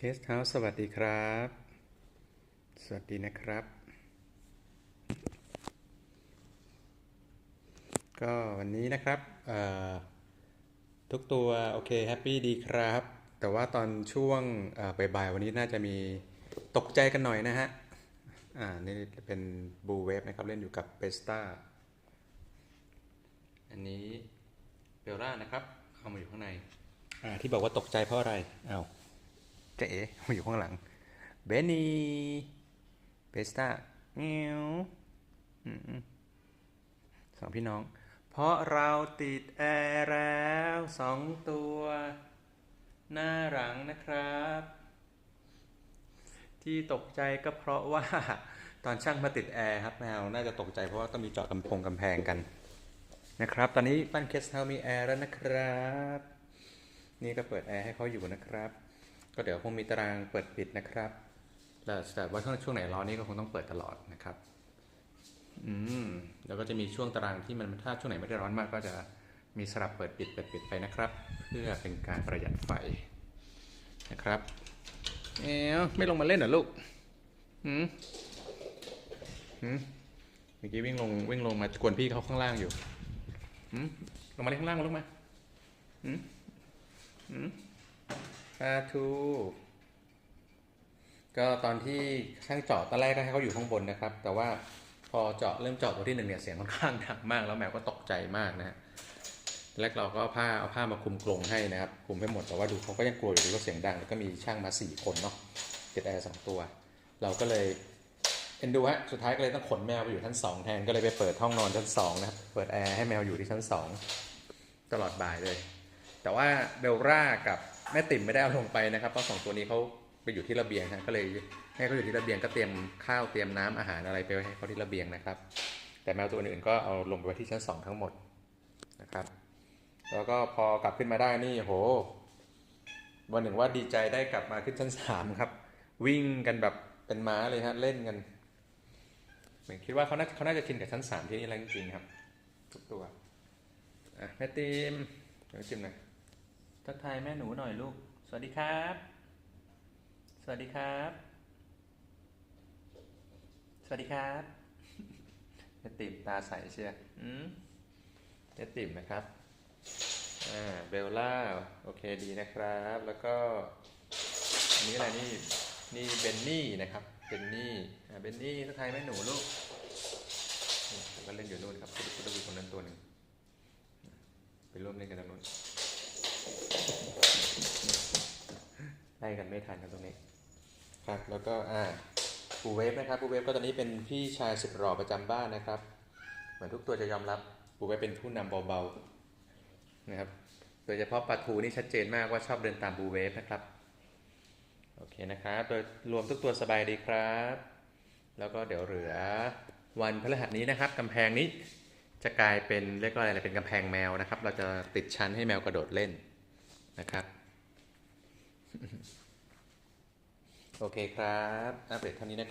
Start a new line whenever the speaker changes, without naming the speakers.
เคสเฮาสวัสดีครับ สวัสดีนะครับ ก็วันนี้นะครับทุกตัว โอเคแฮปปี้ดีครับ แต่ว่าตอนช่วงบ่ายๆวันนี้น่าจะมีตกใจกันหน่อยนะฮะ อ่า นี่เป็นบูเวฟนะครับ เล่นอยู่กับเบสตาอันนี้เบลล่านะครับเข้ามาอยู่ข้างใน อ่า ที่บอกว่าตกใจเพราะอะไรอ้าว เจ๊มาอยู่ข้างหลัง เบนนี่เบสตาเมียวสองพี่น้อง เพราะเราติดแอร์แล้วสองตัว หน้าหลังนะครับ ที่ตกใจก็เพราะว่า ตอนช่างมาติดแอร์ครับแมวน่าจะตกใจเพราะว่าต้องมีเจาะกำพงกำแพงกันนะครับ ตอนนี้บ้านเคสเฮามีแอร์แล้วนะครับ นี่ก็เปิดแอร์ให้เขาอยู่นะครับ ก็เดี๋ยวคงมีตารางเปิดปิดนะครับแต่ว่าช่วงไหนร้อนนี่ก็คงต้องเปิดตลอดนะครับ อืมแล้วก็จะมีช่วงตารางที่มันถ้าช่วงไหนไม่ได้ร้อนมาก ก็จะมีสลับเปิดปิดเปิดปิดไปนะครับ เพื่อเป็นการประหยัดไฟนะครับเอ๊ะไม่ลงมาเล่นเหรอลูกหืมหืมเมื่อกี้วิ่งลงวิ่งลงมากวนพี่เขาข้างล่างอยู่หืมลงมาเล่นข้างล่างมาลูกมาหืมหืม ปลาทูก็ตอนที่ช่างเจาะตอนแรกก็ให้เขาอยู่ข้างบนนะครับ แต่ว่าพอเจาะเริ่มเจาะตัวที่หนึ่งเนี่ยเสียงค่อนข้างดังมาก แล้วแมวก็ตกใจมากนะฮะแรกเราก็เอาผ้าเอาผ้ามาคลุมกรงให้นะครับคลุมให้หมดแต่ว่าดูเขาก็ยังกลัวอยู่ดีว่าเสียงดังแล้วก็มีช่างมาสี่คนเนาะติดแอร์สองตัว เราก็เลยเอ็นดูฮะสุดท้ายก็เลยต้องขนแมวไปอยู่ชั้นสองแทนก็เลยไปเปิดห้องนอนชั้นสองนะครับเปิดแอร์ให้แมวอยู่ที่ชั้นสองตลอดบ่ายเลย แต่ว่าเบลล่ากับ แม่ติ๋มไม่ได้เอาลงไปนะครับเพราะสองตัวนี้เขาไปอยู่ที่ระเบียงฮะก็เลยให้เขาอยู่ที่ระเบียงก็เตรียมข้าวเตรียมน้ำอาหารอะไรไปให้เขาที่ระเบียงนะครับ แต่แมวตัวอื่นๆก็เอาลงไปไว้ที่ชั้นสองทั้งหมดนะครับ แล้วก็พอกลับขึ้นมาได้นี่โห วันหนึ่งว่าดีใจได้กลับมาขึ้นชั้นสามครับ วิ่งกันแบบเป็นม้าเลยฮะเล่นกันเหมือนคิดว่าเขาน่าเขาน่าจะชินกับชั้นสามที่นี่แล้วจริงๆครับ ทุกตัวอะแม่ติมเดี๋ยวจิ้มหน่อย ทักทายแม่หนูหน่อยลูก สวัสดีครับ สวัสดีครับ สวัสดีครับเจะติ่มตาใสเชียอืมเจะติ่มนะครับ อ่า เบลล่า โอเคดีนะครับ แล้วก็อันนี้อะไรนี่ นี่เบนนี่นะครับ เบนนี่ อ่า เบนนี่ทักทายแม่หนูลูกก็เล่นอยู่นู่นครับคุณต้องมีคนนั้นตัวหนึ่งไปร่วมเล่นกันตรงนู้น ไล่กันไม่ทันครับตรงนี้ครับแล้วก็อ่าปูเวฟนะครับปูเวฟก็ตอนนี้เป็นพี่ชายสุดหล่อประจำบ้านนะครับ เหมือนทุกตัวจะยอมรับปูเวฟเป็นผู้นำเบาๆนะครับโดยเฉพาะปลาทูนี่ชัดเจนมากว่าชอบเดินตามปูเวฟนะครับโอเคนะครับโดยรวมทุกตัวสบายดีครับ แล้วก็เดี๋ยวเหลือวันพฤหัสนี้นะครับกำแพงนี้จะกลายเป็นเรียกว่าอะไรเป็นกำแพงแมวนะครับ เราจะติดชั้นให้แมวกระโดดเล่นนะครับ โอเคครับ อัปเดตเท่านี้นะครับ